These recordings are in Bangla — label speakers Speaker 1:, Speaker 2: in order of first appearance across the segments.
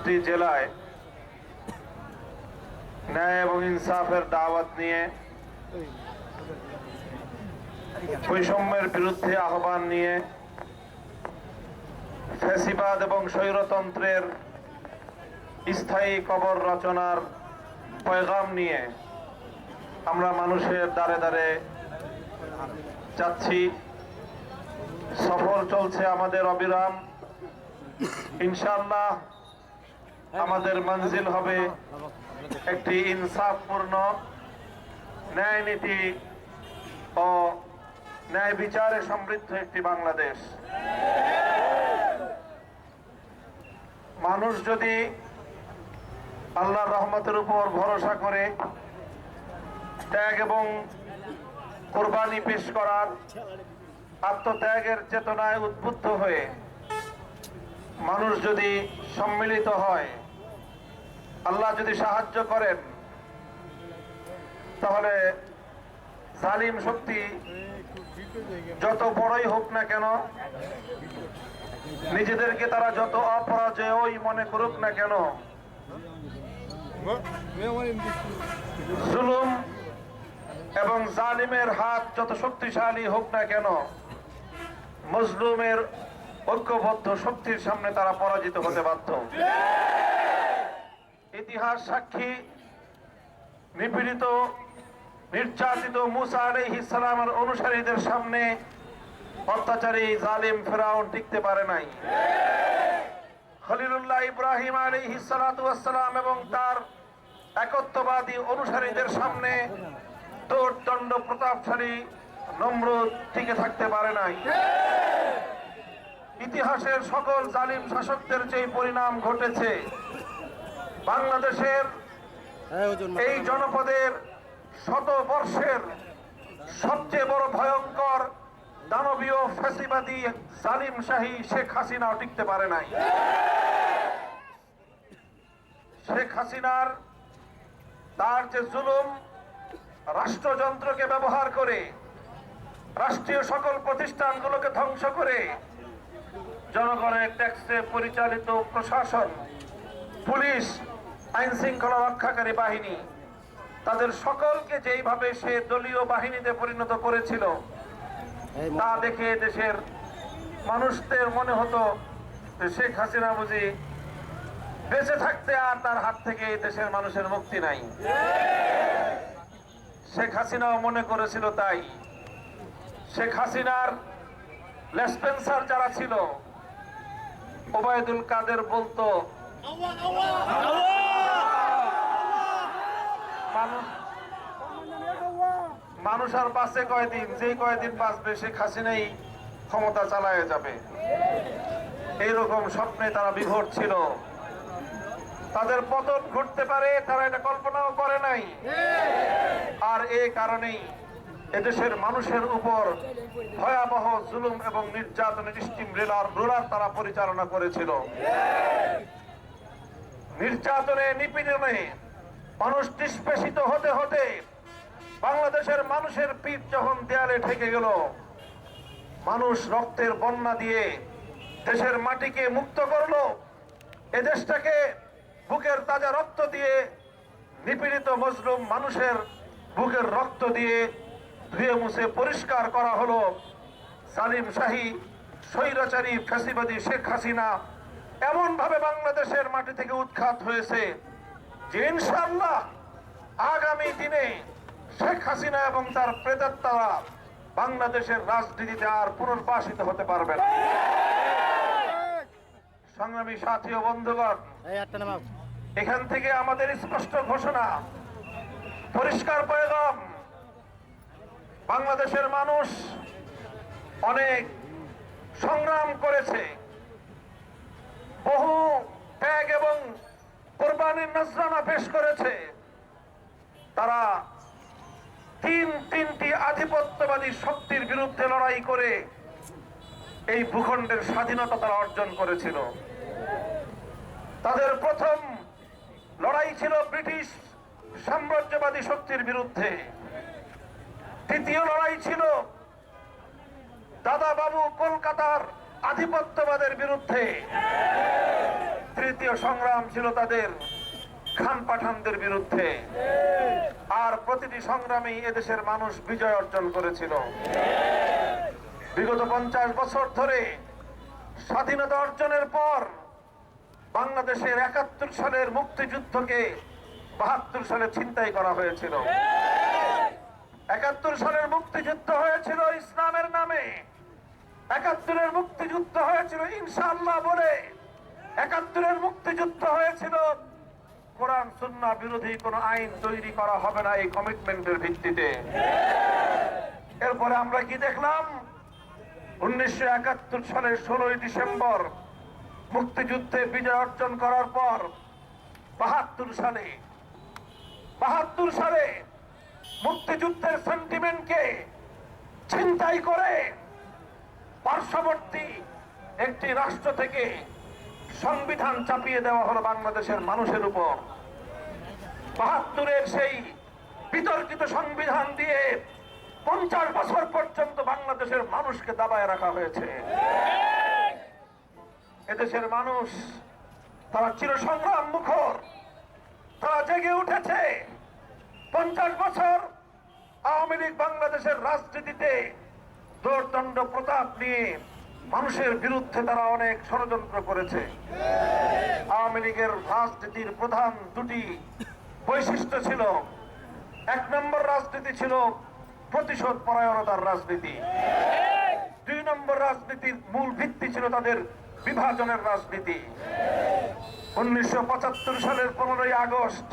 Speaker 1: চারটি জেলায় ন্যায় এবং ইনসাফের দাওয়াত নিয়ে বৈষম্যের বিরুদ্ধে আহ্বান নিয়ে ফ্যাসিবাদ এবং স্বৈরতন্ত্রের স্থায়ী কবর রচনার পয়গাম নিয়ে আমরা মানুষের দ্বারে দ্বারে যাচ্ছি। সফর চলছে আমাদের অবিরাম। ইনশাআল্লাহ আমাদের মঞ্জিল হবে একটি ইনসাফপূর্ণ ন্যায় নীতি ও ন্যায় বিচারে সমৃদ্ধ একটি বাংলাদেশ। মানুষ যদি আল্লাহর রহমতের উপর ভরসা করে, ত্যাগ এবং কোরবানি পেশ করার আত্মত্যাগের চেতনায় উদ্বুদ্ধ হয়ে মানুষ যদি সম্মিলিত হয়, আল্লাহ যদি সাহায্য করেন, তাহলে জালিম শক্তি যত বড়ই হোক না কেন, নিজেদেরকে তারা যত অপরাজয়ই মনে করুক না কেন, জুলুম এবং জালিমের হাত যত শক্তিশালী হোক না কেন, মজলুমের ঐক্যবদ্ধ শক্তির সামনে তারা পরাজিত হতে বাধ্য। ইতিহাস সাক্ষী, নিপীড়িত, নির্যাতিত মুসা আলাইহিস সালামের অনুসারীদের সামনে অত্যাচারী জালিম ফেরাউন টিকতে পারে নাই। খলিলুল্লাহ ইব্রাহিম ওয়াসসালাম এবং তার একত্ববাদী অনুসারীদের সামনে তোর দণ্ড প্রতাপশালী নম্র টিকে থাকতে পারে নাই। ইতিহাসের সকল জালিম শাসকদের যে পরিণাম ঘটেছে বাংলাদেশের এই জনপদের শত বর্ষের সবচেয়ে বড় ভয়ঙ্কর দানবীয় ফ্যাসিবাদী জালিম শাহী শেখ হাসিনাও টিকতে পারে নাই। শেখ হাসিনার তার যে জুলুম রাষ্ট্রযন্ত্রকে ব্যবহার করে রাষ্ট্রীয় সকল প্রতিষ্ঠানগুলোকে ধ্বংস করে জনগণের ট্যাক্সে পরিচালিত প্রশাসন পুলিশ আইন শৃঙ্খলা রক্ষাকারী বাহিনী তাদের সকলকে যেইভাবে সে দলীয় বাহিনীতে পরিণত করেছিল তা দেখে দেশের মানুষদের মনে হতো যে শেখ হাসিনা বুঝি বেঁচে থাকতে আর তার হাত থেকে দেশের মানুষের মুক্তি নাই। শেখ হাসিনাও মনে করেছিল তাই। শেখ হাসিনার লেসপেন্সার যারা ছিল ওবায়দুল কাদের বলতো, মানুষ আর বাঁচে কয়দিন? যেই কয়দিন বাঁচবে শেখ হাসিনাই ক্ষমতা চালায় যাবে। এইরকম স্বপ্নে তারা বিভোর ছিল। তাদের পতন ঘটতে পারে, তারা এটা কল্পনাও করে নাই। আর এ কারণেই এদেশের মানুষের উপর ভয়াবহ জুলুম এবং নির্যাতনের স্টিম রেলার রোলার তারা পরিচালনা করেছিল। নির্যাতনে নিপীড়নে মানুষ নিষ্পেষিত হতে হতে বাংলাদেশের মানুষের পিঠ যখন দেয়ালে ঠেকে গেল, মানুষ রক্তের বন্যা দিয়ে দেশের মাটিকে মুক্ত করল। এদেশটাকে বুকের তাজা রক্ত দিয়ে নিপীড়িত মজলুম মানুষের বুকের রক্ত দিয়ে ধুয়ে মুছে পরিষ্কার করা হলো। সালিম শাহী স্বৈরাচারী ফ্যাসিবাদী শেখ হাসিনা এমন ভাবে বাংলাদেশের মাটি থেকে উৎখাত হয়েছে যে ইনশাল্লাহ আগামী দিনে শেখ হাসিনা এবং তার প্রেতাত্মারা বাংলাদেশের রাজনীতিতে আর পুনর্বাসিত হতে পারবে না। সংগ্রামী সাথী ও বন্ধুগণ এখান থেকে আমাদের স্পষ্ট ঘোষণা পরিষ্কার পয়গাম বাংলাদেশের মানুষ অনেক সংগ্রাম করেছে। বহু ত্যাগ এবং কোরবানির নজরানা পেশ করেছে। তারা তিন তিনটি আধিপত্যবাদী শক্তির বিরুদ্ধে লড়াই করে এই ভূখণ্ডের স্বাধীনতা তারা অর্জন করেছিল। তাদের প্রথম লড়াই ছিল ব্রিটিশ সাম্রাজ্যবাদী শক্তির বিরুদ্ধে। তৃতীয় লড়াই ছিল। দাদা বাবু কলকাতার আধিপত্যবাদের বিরুদ্ধে। তৃতীয় সংগ্রাম ছিল তাদের খান পাঠানদের বিরুদ্ধে। আর প্রতিটি সংগ্রামে এদেশের মানুষ বিজয় অর্জন করেছিল। বিগত পঞ্চাশ বছর ধরে স্বাধীনতা অর্জনের পর বাংলাদেশের একাত্তর সালের মুক্তিযুদ্ধকে বাহাত্তর সালে ছিনতাই করা হয়েছিল। একাত্তর সালের মুক্তিযুদ্ধ হয়েছিল ইসলামের নামে। একাত্তরের মুক্তিযুদ্ধ হয়েছিল ইনশাল্লাহ বলে। একাত্তরের মুক্তিযুদ্ধ হয়েছিল। কোরআন সুন্নাহ বিরোধী কোন আইন তৈরি করা হবে না এই কমিটমেন্টের ভিত্তিতে। এরপরে আমরা কি দেখলাম? উনিশশো একাত্তর সালের ষোলোই ডিসেম্বর মুক্তিযুদ্ধে বিজয় অর্জন করার পর বাহাত্তর সালে বাহাত্তর সালে মুক্তিযুদ্ধের সেন্টিমেন্টকে ছিনতাই করে পার্শ্ববর্তী একটি রাষ্ট্র থেকে সংবিধান চাপিয়ে দেওয়া হলো বাংলাদেশের মানুষের উপর। বাহাত্তরের সেই বিতর্কিত সংবিধান দিয়ে পঞ্চাশ বছর পর্যন্ত বাংলাদেশের মানুষকে দাবায় রাখা হয়েছে। এদেশের মানুষ, তারা চির সংগ্রাম মুখর, তারা জেগে উঠেছে। পঞ্চাশ বছর আওয়ামী লীগ বাংলাদেশের রাজনীতিতে দোর্দণ্ড প্রতাপ নিয়ে মানুষের বিরুদ্ধে তারা অনেক ষড়যন্ত্র করেছে। আওয়ামী লীগের রাজনীতির প্রধান দুটি বৈশিষ্ট্য ছিল, এক নম্বর রাজনীতি ছিল প্রতিশোধ পরায়ণতার রাজনীতি। দুই নম্বর রাজনীতির মূল ভিত্তি ছিল তাদের বিভাজনের রাজনীতি। উনিশশো পঁচাত্তর সালের পনেরোই আগস্ট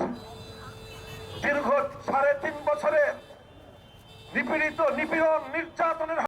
Speaker 1: দীর্ঘ সাড়ে তিন বছরের নিপীড়িত নিপীড়ন নির্যাতনের